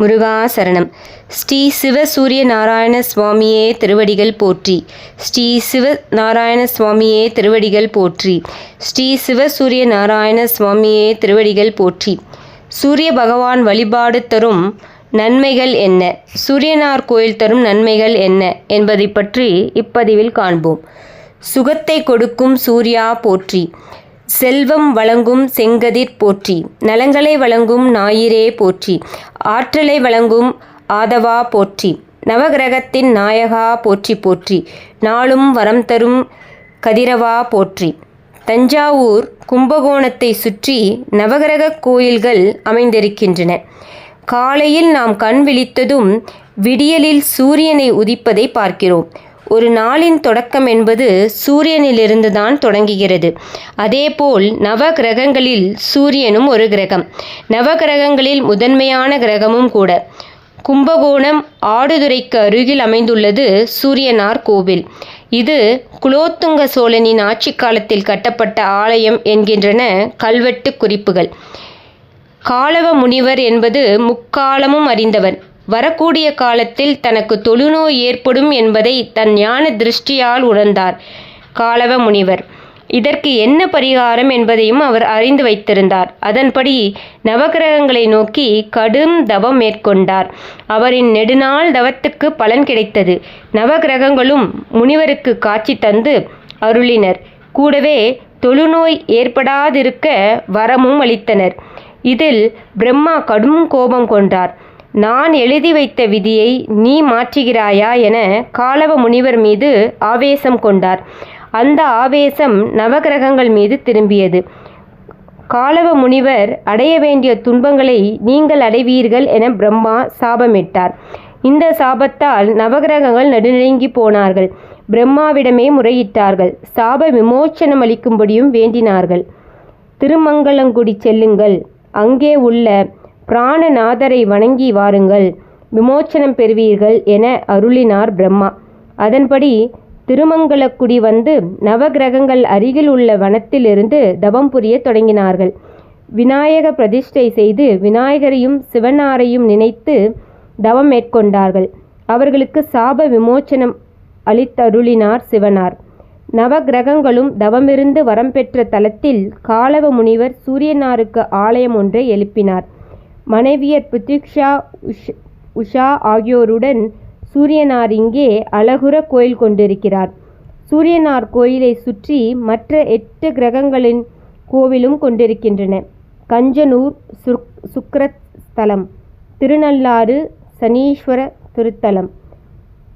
முருகாசரணம். ஸ்ரீ சிவ சூரிய நாராயண சுவாமியே திருவடிகள் போற்றி. ஸ்ரீ சிவ நாராயண சுவாமியே திருவடிகள் போற்றி. ஸ்ரீ சிவ சூரிய நாராயண சுவாமியே திருவடிகள் போற்றி. சூரிய பகவான் வழிபாடு தரும் நன்மைகள் என்ன? சூரியனார் கோயில் தரும் நன்மைகள் என்ன? என்பதை பற்றி இப்பதிவில் காண்போம். சுகத்தை கொடுக்கும் சூர்யா போற்றி. செல்வம் வழங்கும் செங்கதிர் போற்றி. நலங்களை வழங்கும் ஞாயிறே போற்றி. ஆற்றலை வழங்கும் ஆதவா போற்றி. நவகிரகத்தின் நாயகா போற்றி போற்றி. நாளும் வரம் தரும் கதிரவா போற்றி. தஞ்சாவூர் கும்பகோணத்தை சுற்றி நவகிரக கோயில்கள் அமைந்திருக்கின்றன. காலையில் நாம் கண் விழித்ததும் விடியலில் சூரியனை உதிப்பதை பார்க்கிறோம். ஒரு நாளின் தொடக்கம் என்பது சூரியனிலிருந்து தான் தொடங்குகிறது. அதேபோல் நவ கிரகங்களில் சூரியனும் ஒரு கிரகம். நவ கிரகங்களில் முதன்மையான கிரகமும் கூட. கும்பகோணம் ஆடுதுறைக்கு அருகில் அமைந்துள்ளது சூரியனார் கோவில். இது குலோத்துங்க சோழனின் ஆட்சி காலத்தில் கட்டப்பட்ட ஆலயம் என்கின்றன கல்வெட்டு குறிப்புகள். காலவ முனிவர் என்பது முக்காலமும் அறிந்தவன் வரக்கூடிய காலத்தில் தனக்கு தொழுநோய் ஏற்படும் என்பதை தன் ஞான திருஷ்டியால் உணர்ந்தார் காலவ முனிவர். இதற்கு என்ன பரிகாரம் என்பதையும் அவர் அறிந்து வைத்திருந்தார். அதன்படி நவகிரகங்களை நோக்கி கடும் தவம் மேற்கொண்டார். அவரின் நெடுநாள் தவத்துக்கு பலன் கிடைத்தது. நவகிரகங்களும் முனிவருக்கு காட்சி தந்து அருளினர். கூடவே தொழுநோய் ஏற்படாதிருக்க வரமும் அளித்தனர். இதில் பிரம்மா கடும் கோபம் கொண்டார். நான் எழுதி வைத்த விதியை நீ மாற்றுகிறாயா என காலவ முனிவர் மீது ஆவேசம் கொண்டார். அந்த ஆவேசம் நவகிரகங்கள் மீது திரும்பியது. காலவ முனிவர் அடைய வேண்டிய துன்பங்களை நீங்கள் அடைவீர்கள் என பிரம்மா சாபமிட்டார். இந்த சாபத்தால் நவகிரகங்கள் நடுநடுங்கி போனார்கள். பிரம்மாவிடமே முறையிட்டார்கள். சாப விமோச்சனம் அளிக்கும்படியும் வேண்டினார்கள். திருமங்கலங்குடி செல்லுங்கள். அங்கே உள்ள பிராணநாதரை வணங்கி வாருங்கள். விமோச்சனம் பெறுவீர்கள் என அருளினார் பிரம்மா. அதன்படி திருமங்கலக்குடி வந்து நவகிரகங்கள் அருகில் உள்ள வனத்திலிருந்து தவம் புரிய தொடங்கினார்கள். விநாயக பிரதிஷ்டை செய்து விநாயகரையும் சிவனாரையும் நினைத்து தவம் மேற்கொண்டார்கள். அவர்களுக்கு சாப விமோச்சனம் அளித்தருளினார் சிவனார். நவகிரகங்களும் தவமிருந்து வரம் பெற்ற தலத்தில் காலவ முனிவர் சூரியனாருக்கு ஆலயம் ஒன்றை எழுப்பினார். மனைவியர் பிருத்திக்ஷா உஷ் உஷா ஆகியோருடன் சூரியனார் இங்கே அழகுற கோயில் கொண்டிருக்கிறார். சூரியனார் கோயிலை சுற்றி மற்ற எட்டு கிரகங்களின் கோவிலும் கொண்டிருக்கின்றன. கஞ்சனூர் சுக் சுக்ரத் ஸ்தலம் திருநள்ளாறு சனீஸ்வர திருத்தலம்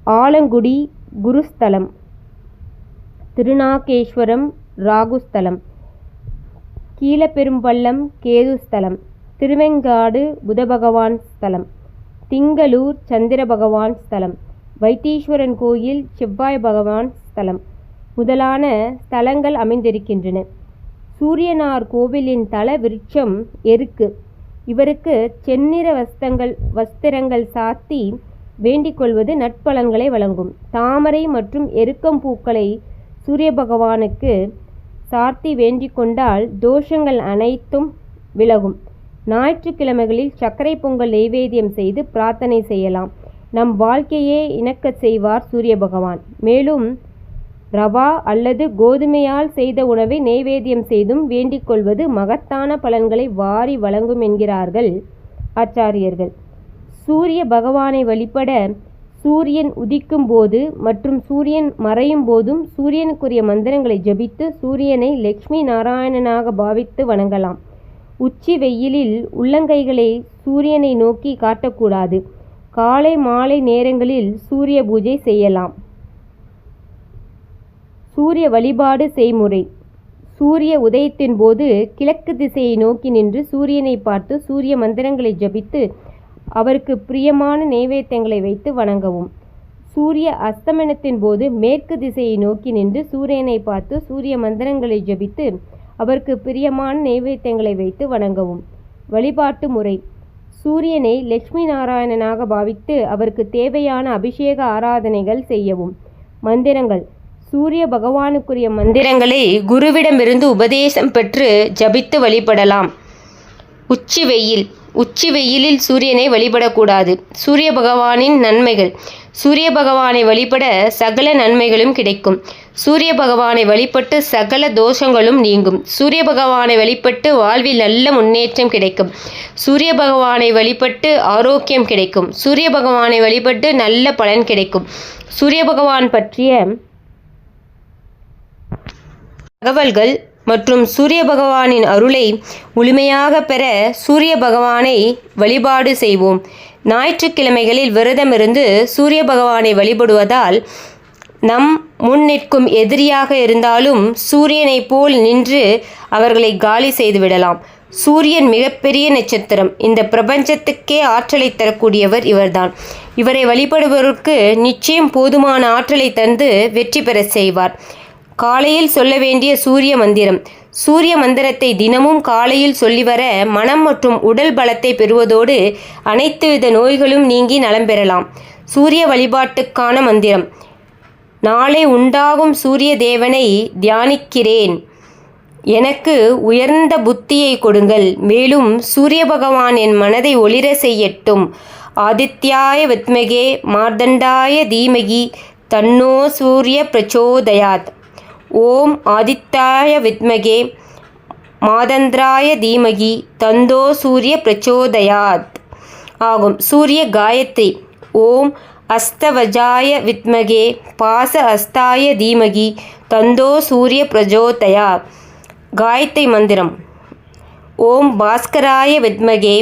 ஆலங்குடி குருஸ்தலம் திருநாகேஸ்வரம் ராகுஸ்தலம் கீழப்பெரும்பள்ளம் கேதுஸ்தலம் திருவெங்காடு புதபகவான் ஸ்தலம். திங்களூர் சந்திர பகவான் ஸ்தலம். வைத்தீஸ்வரன் கோயில் செவ்வாய் பகவான் ஸ்தலம். முதலான ஸ்தலங்கள் அமைந்திருக்கின்றன. சூரியனார் கோவிலின் தல விருட்சம் எருக்கு. இவருக்கு செந்நிற வஸ்தங்கள் வஸ்திரங்கள் சாத்தி வேண்டிக் கொள்வது நட்பலன்களை வழங்கும். தாமரை மற்றும் எருக்கம் பூக்களை சூரிய பகவானுக்கு சார்த்தி வேண்டிக் கொண்டால் தோஷங்கள் அனைத்தும் விலகும். ஞாயிற்றுக்கிழமைகளில் சர்க்கரை பொங்கல் நெய்வேத்தியம் செய்து பிரார்த்தனை செய்யலாம். நம் வாழ்க்கையே இணக்கச் செய்வார் சூரிய பகவான். மேலும் ரவா அல்லது கோதுமையால் செய்த உணவை நெய்வேத்தியம் செய்தும் வேண்டிக் கொள்வது மகத்தான பலன்களை வாரி வழங்கும் என்கிறார்கள் ஆச்சாரியர்கள். சூரிய பகவானை வழிபட சூரியன் உதிக்கும் போது மற்றும் சூரியன் மறையும் போதும் சூரியனுக்குரிய மந்திரங்களை ஜபித்து சூரியனை லக்ஷ்மி நாராயணனாக பாவித்து வணங்கலாம். உச்சி வெயிலில் உள்ளங்கைகளை சூரியனை நோக்கி காட்டக்கூடாது. காலை மாலை நேரங்களில் சூரிய பூஜை செய்யலாம். சூரிய வழிபாடு செய்முறை. சூரிய உதயத்தின் போது கிழக்கு திசையை நோக்கி நின்று சூரியனை பார்த்து சூரிய மந்திரங்களை ஜபித்து அவருக்கு பிரியமான நைவேத்தியங்களை வைத்து வணங்கவும். சூரிய அஸ்தமனத்தின் போது மேற்கு திசையை நோக்கி நின்று சூரியனை பார்த்து சூரிய மந்திரங்களை ஜபித்து அவருக்கு பிரியமான நைவேத்தியங்களை வைத்து வணங்கவும். வழிபாட்டு முறை. சூரியனை லட்சுமி நாராயணனாக பாவித்து அவருக்கு தேவையான அபிஷேக ஆராதனைகள் செய்யவும். மந்திரங்கள். சூரிய பகவானுக்குரிய மந்திரங்களை குருவிடமிருந்து உபதேசம் பெற்று ஜபித்து வழிபடலாம். உச்சி வெயில். உச்சி வெயிலில் சூரியனை வழிபடக்கூடாது. சூரிய பகவானின் நன்மைகள். சூரிய பகவானை வழிபட சகல நன்மைகளும் கிடைக்கும். சூரிய பகவானை வழிபட்டு சகல தோஷங்களும் நீங்கும். சூரிய பகவானை வழிபட்டு வாழ்வில் நல்ல முன்னேற்றம் கிடைக்கும். சூரிய பகவானை வழிபட்டு ஆரோக்கியம் கிடைக்கும். சூரிய பகவானை வழிபட்டு நல்ல பலன் கிடைக்கும். சூரிய பகவான் பற்றிய தகவல்கள் மற்றும் சூரிய பகவானின் அருளை முழுமையாக பெற சூரிய பகவானை வழிபாடு செய்வோம். ஞாயிற்றுக்கிழமைகளில் விரதமிருந்து சூரிய பகவானை வழிபடுவதால் நம் முன் நிற்கும் எதிரியாக இருந்தாலும் சூரியனைப் போல் நின்று அவர்களை காலி செய்துவிடலாம் சூரியன் மிகப்பெரிய நட்சத்திரம். இந்த பிரபஞ்சத்துக்கே ஆற்றலை தரக்கூடியவர் இவர்தான். இவரை வழிபடுபவருக்கு நிச்சயம் போதுமான ஆற்றலை தந்து வெற்றி பெற செய்வார். காலையில் சொல்ல வேண்டிய சூரிய மந்திரம். சூரிய மந்திரத்தை தினமும் காலையில் சொல்லி வர மனம் மற்றும் உடல் பலத்தை பெறுவதோடு அனைத்து வித நோய்களும் நீங்கி நலம் பெறலாம். சூரிய வழிபாட்டுக்கான மந்திரம். நாளை உண்டாகும் சூரிய தேவனை தியானிக்கிறேன். எனக்கு உயர்ந்த புத்தியை கொடுங்கள். மேலும் சூரிய பகவான் என் மனதை ஒளிர செய்யட்டும். ஆதித்யாய வித்மகே மார்தண்டாய தீமகி தன்னோ சூரிய பிரச்சோதயாத். ஓம் ஆதித்தாய வித்மகே மாதந்திராய தீமகி தந்தோ சூரிய பிரச்சோதயாத். ஆகும். சூரிய காயத்ரி. ஓம் அஸ்தவஜாய வித்மகே பாச அஸ்தாய தீமகி தந்தோ சூரிய பிரஜோதயா காயத்ரி மந்திரம். ஓம் பாஸ்கராய வித்மகே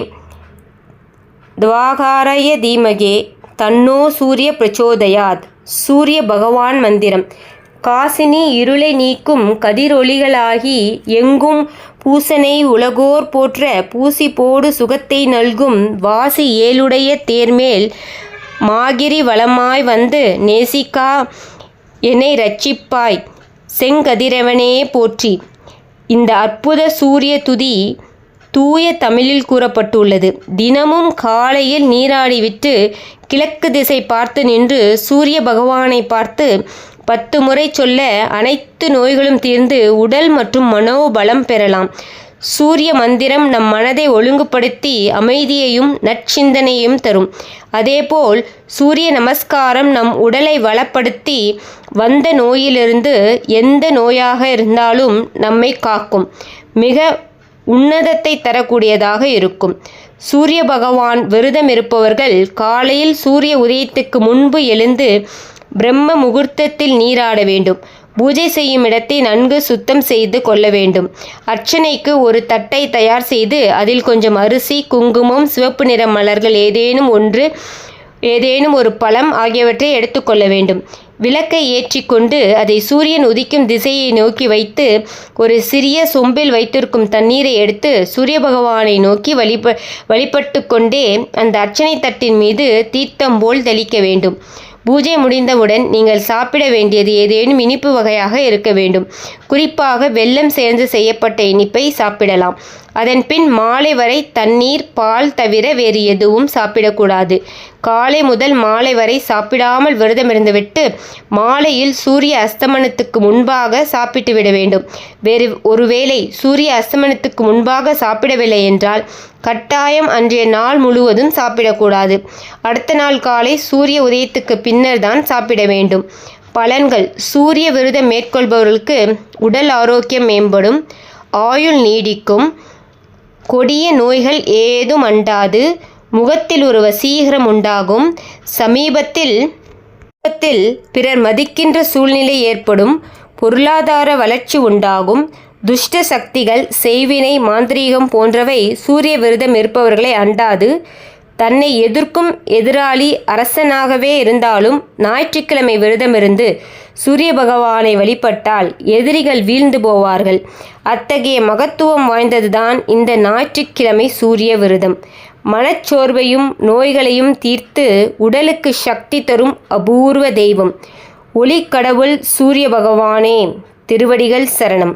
துவாகாரய தீமகே தன்னோ சூரிய பிரச்சோதயாத். சூரிய பகவான் மந்திரம். காசினி இருளை நீக்கும் கதிரொளிகளாகி எங்கும் பூசனை உலகோர் போற்ற பூசி போடு சுகத்தை நல்கும் வாசி ஏழுடைய தேர்மேல் மாகிரி வளமாய் வந்து நேசிக்கா என்னை ரட்சிப்பாய் செங்கதிரவனே போற்றி. இந்த அற்புத சூரிய துதி தூய தமிழில் கூறப்பட்டுள்ளது. தினமும் காலையில் நீராடிவிட்டு கிழக்கு திசை பார்த்து நின்று சூரிய பகவானை பார்த்து பத்து முறை சொல்ல அனைத்து நோய்களும் தீர்ந்து உடல் மற்றும் மனோபலம் பெறலாம். சூரிய மந்திரம் நம் மனதை ஒழுங்குபடுத்தி அமைதியையும் நற்சிந்தனையும் தரும். அதேபோல் சூரிய நமஸ்காரம் நம் உடலை வளப்படுத்தி வந்த நோயிலிருந்து எந்த நோயாக இருந்தாலும் நம்மை காக்கும். மிக உன்னதத்தை தரக்கூடியதாக இருக்கும். சூரிய பகவான் விரதம் இருப்பவர்கள் காலையில் சூரிய உதயத்துக்கு முன்பு எழுந்து பிரம்ம முகூர்த்தத்தில் நீராட வேண்டும். பூஜை செய்யும் இடத்தை நன்கு சுத்தம் செய்து கொள்ள வேண்டும். அர்ச்சனைக்கு ஒரு தட்டை தயார் செய்து அதில் கொஞ்சம் அரிசி குங்குமம் சிவப்பு நிற மலர்கள் ஏதேனும் ஒன்று ஏதேனும் ஒரு பழம் ஆகியவற்றை எடுத்துக்கொள்ள வேண்டும். விளக்கை ஏற்றிக்கொண்டு அதை சூரியன் உதிக்கும் திசையை நோக்கி வைத்து ஒரு சிறிய சொம்பில் வைத்திருக்கும் தண்ணீரை எடுத்து சூரிய பகவானை நோக்கி வழிப வழிபட்டு கொண்டே அந்த அர்ச்சனை தட்டின் மீது தீர்த்தம் போல் தெளிக்க வேண்டும். பூஜை முடிந்தவுடன் நீங்கள் சாப்பிட வேண்டியது ஏதேனும் இனிப்பு வகையாக இருக்க வேண்டும். குறிப்பாக வெல்லம் சேர்ந்து செய்யப்பட்ட இனிப்பை சாப்பிடலாம். அதன்பின் மாலை வரை தண்ணீர் பால் தவிர வேறு எதுவும் சாப்பிடக்கூடாது. காலை முதல் மாலை வரை சாப்பிடாமல் விரதம் இருந்துவிட்டு மாலையில் சூரிய அஸ்தமனத்துக்கு முன்பாக சாப்பிட்டு விட வேண்டும். வேறு ஒருவேளை சூரிய அஸ்தமனத்துக்கு முன்பாக சாப்பிடவில்லை என்றால் கட்டாயம் அன்றைய நாள் முழுவதும் சாப்பிடக்கூடாது. அடுத்த நாள் காலை சூரிய உதயத்துக்கு பின்னர் தான் சாப்பிட வேண்டும். பலன்கள். சூரிய விரதம் மேற்கொள்பவர்களுக்கு உடல் ஆரோக்கியம் மேம்படும் ஆயுள் நீடிக்கும் கொடிய நோய்கள் ஏதும் அண்டாது. முகத்தில் ஒரு வசீகரம் உண்டாகும். சமீபத்தில் குடும்பத்தில் பிறர் மதிக்கின்ற சூழ்நிலை ஏற்படும். பொருளாதார வளர்ச்சி உண்டாகும். துஷ்ட சக்திகள் செய்வினை மாந்திரீகம் போன்றவை சூரிய விரதம் இருப்பவர்களை அண்டாது. தன்னை எதிர்க்கும் எதிராளி அரசனாகவே இருந்தாலும் ஞாயிற்றுக்கிழமை விரதமிருந்து சூரிய பகவானை வழிபட்டால் எதிரிகள் வீழ்ந்து போவார்கள். அத்தகைய மகத்துவம் வாய்ந்ததுதான் இந்த ஞாயிற்றுக்கிழமை சூரிய விரதம். மனச்சோர்வையும் நோய்களையும் தீர்த்து உடலுக்கு சக்தி தரும் அபூர்வ தெய்வம். ஒளிக்கடவுள் சூரிய பகவானே திருவடிகள் சரணம்.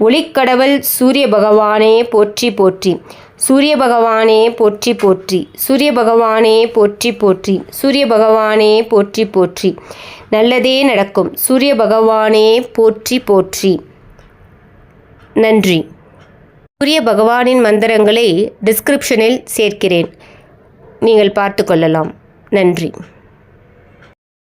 ஒளிக்கடவுள் சூரிய பகவானே போற்றி போற்றி. சூரிய பகவானே போற்றி போற்றி. சூரிய பகவானே போற்றி போற்றி. சூரிய பகவானே போற்றி போற்றி. நல்லதே நடக்கும். சூரிய பகவானே போற்றி போற்றி. நன்றி. சூரிய பகவானின் மந்திரங்களை டிஸ்கிரிப்ஷனில் சேர்க்கிறேன். நீங்கள் பார்த்து கொள்ளலாம். நன்றி.